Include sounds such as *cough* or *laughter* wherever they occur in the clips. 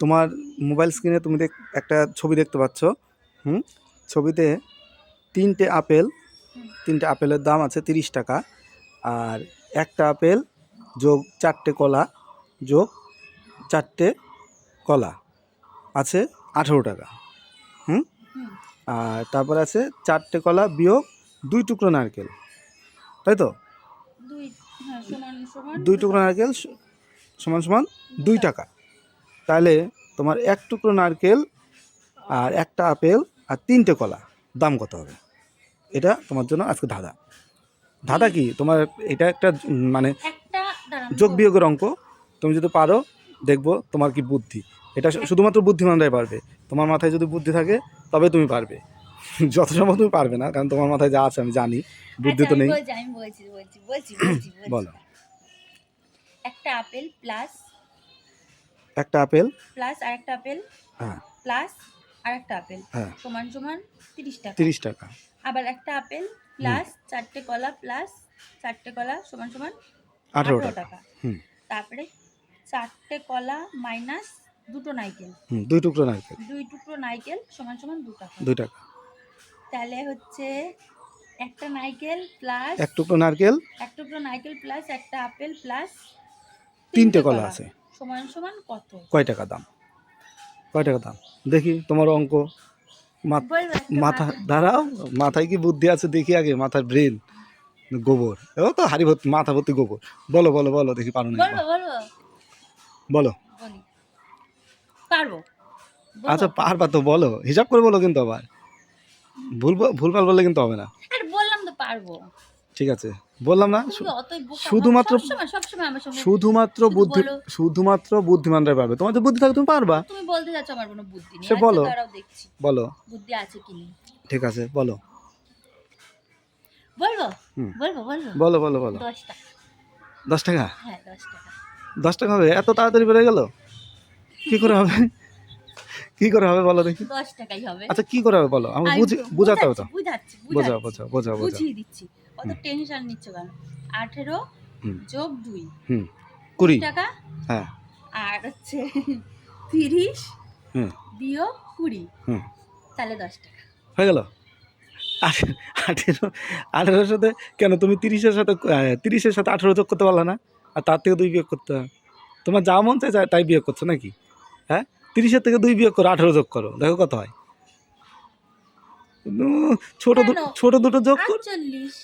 তোমার মোবাইল স্ক্রিনে তুমি দেখ একটা ছবি দেখতে পাচ্ছ হুম? ছবিতে তিনটে আপেল তিনটে আপেলের দাম আছে তিরিশ টাকা আর একটা আপেল যোগ চারটে কলা যোগ চারটে কলা আছে আঠেরো টাকা হুম। আর তারপর আছে চারটে কলা বিয়োগ দুই টুকরো নারকেল তাই তো? দুই হ্যাঁ দুই টুকরো নারকেল সমান সমান দুই টাকা। তাহলে তোমার এক টুকরো নারকেল আর একটা আপেল আর তিনটে কলা। দাম কত হবে? এটা তোমার জন্য আজকে ধাঁধা। ধাঁধা কি? তোমার এটা একটা মানে যোগ বিয়োগের অঙ্ক। তুমি যদি পারো দেখব তোমার কি বুদ্ধি। এটা শুধুমাত্র বুদ্ধিমানরাই পারবে। তোমার মাথায় যদি বুদ্ধি থাকে তবে তুমি পারবে। *laughs* যত সম্ভব তুমি পারবে না কারণ তোমার মাথায় যা আছে আমি জানি। বুদ্ধি আচ্ছা, তো নেই। বলছি বলছি। বলো। একটা আপেল প্লাস একটা আপেল। প্লাস আরেকটা আপেল। হ্যাঁ। প্লাস আর একটা আপেল। হ্যাঁ। সমান সমান তিরিশ টাকা। তিরিশ টাকা। আবার একটা আপেল প্লাস চারটে কলা প্লাস চারটে কলা সমান সমান আঠেরো টাকা। হুম। তারপরে চারটে কলা মাইনাস দুটো নাইকেল হুম দুই টুকরো নাইকেল দুই টুকরো নাইকেল সমান সমান দু টাকা। দুই টাকা। তাহলে হচ্ছে একটা নাইকেল প্লাস এক টুকরো নারকেল। এক টুকরো নাইকেল প্লাস একটা আপেল প্লাস তিনটে কলা। আছে। সমান সমান কত? কয় টাকা দাম? কয় টাকা দাম? দেখি তোমার অঙ্ক। মাথা দাঁড়াও মাথায় কি বুদ্ধি আছে দেখি আগে মাথার ব্রেন গোবর। ও তো হাড়ি ভর্তি মাথা ভর্তি গোবর। বলো বলো বলো দেখি পারো না বলো পারব। আচ্ছা পারবা তো বলো। হিসাব করে বলো কিন্তু আবার। ভুল ভুলভাল বললে কিন্তু হবে না। বললাম তো পারব। ঠিক আছে। বললাম না শুধুমাত্র- শুধুমাত্র বুদ্ধি। শুধুমাত্র বুদ্ধিমানরাই পারবে। তোমার তো বুদ্ধি থাকে তুমি পারবা। তুমি বলতে যাচ্ছ আমার কোনো বুদ্ধি নেই। সে বলো। বলো। বুদ্ধি আছে কি নেই। ঠিক আছে বলো। বলব। বলব বলব? বলো বলো বলো। দশ টাকা। দশ টাকা? হ্যাঁ দশ টাকা। দশ টাকা হবে? এত তাড়াতাড়ি বেড়ে গেল? কি করে হবে? কি করে হবে বলো দেখি। দশ টাকাই হবে। আচ্ছা কি করে হবে বলো? আমাকে আমি বুঝি বুঝাতে হবে তো। বুঝাচ্ছি বুঝাচ্ছি বোঝাও বুঝাচ্ছি। বোঝাও বোঝাও বোঝাও। বুঝিয়ে দিচ্ছি। অত টেনশন নিচ্ছ কেন? আঠেরো যোগ দুই। কুড়ি। টাকা? হ্যাঁ। আর হচ্ছে *laughs* তিরিশ বিয়োগ কুড়ি। হুম। তাহলে দশ টাকা। হয়ে গেল? আঠেরো আঠেরোর সাথে কেন তুমি তিরিশের সাথে তিরিশের সাথে আঠেরো যোগ করতে পারলা না? আর তার থেকে দুই বিয়োগ করতে হয়। তোমার যা মন চায় তাই বিয়োগ করছ নাকি? হ্যাঁ? তিরিশের থেকে দুই বিয়োগ করো আঠেরো যোগ করো। দেখো কত হয়। ছোট ছোট দুটো যোগ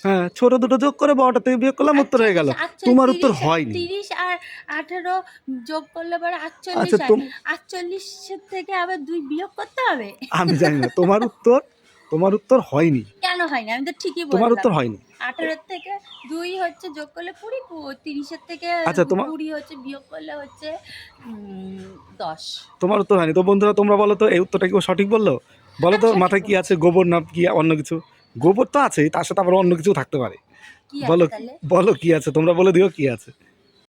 হ্যাঁ ছোট দুটো যোগ করে বারোটা থেকে বিয়োগ করলাম উত্তর হয়ে গেল। তোমার উত্তর হয়নি। তিরিশ আর আঠেরো যোগ করলে পরে আটচল্লিশ আচ্ছা। তুম আটচল্লিশের থেকে আবার দুই বিয়োগ করতে হবে? আমি জানি না। তোমার উত্তর তোমার উত্তর হয়নি। কেন হয়নি? আমি তো ঠিকই তোমার উত্তর হয়নি। আঠারোর থেকে দুই হচ্ছে যোগ করলে কুড়ি তিরিশের থেকে আচ্ছা, তোমার- কুড়ি হচ্ছে বিয়োগ করলে হচ্ছে দশ। তোমার উত্তর হয়নি। তো বন্ধুরা তোমরা বলো তো এই উত্তরটা কি সঠিক বলল? বলো তো হ্যাঁ, মাথায় কি আছে? গোবর না কি অন্য কিছু? গোবর তো আছে তার সাথে আবার অন্য কিছু থাকতে পারে। বলো বলো কি আছে? তোমরা বলে দিও কি আছে।